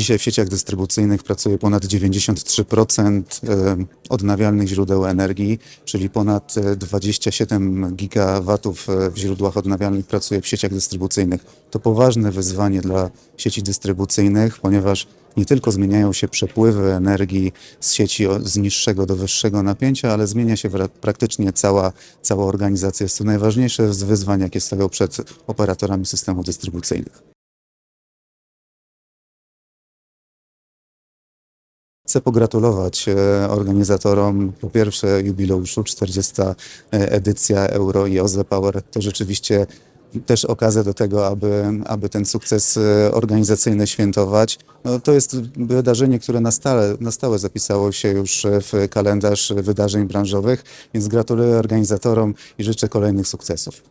Dzisiaj w sieciach dystrybucyjnych pracuje ponad 93% e, odnawialnych źródeł energii, czyli ponad e, 27 gigawatów e, w źródłach odnawialnych pracuje w sieciach dystrybucyjnych. To poważne wyzwanie dla sieci dystrybucyjnych, ponieważ nie tylko zmieniają się przepływy energii z sieci z niższego do wyższego napięcia, ale zmienia się praktycznie cała, cała organizacja. Jest to najważniejsze z wyzwań, jakie stoją przed operatorami systemów dystrybucyjnych. Chcę pogratulować e, organizatorom po pierwsze jubileuszu 40. edycja Euro i OZE Power. To rzeczywiście też okazja do tego, aby, aby ten sukces e, organizacyjny świętować. No, to jest wydarzenie, które na stałe, na stałe zapisało się już w kalendarz wydarzeń branżowych, więc gratuluję organizatorom i życzę kolejnych sukcesów.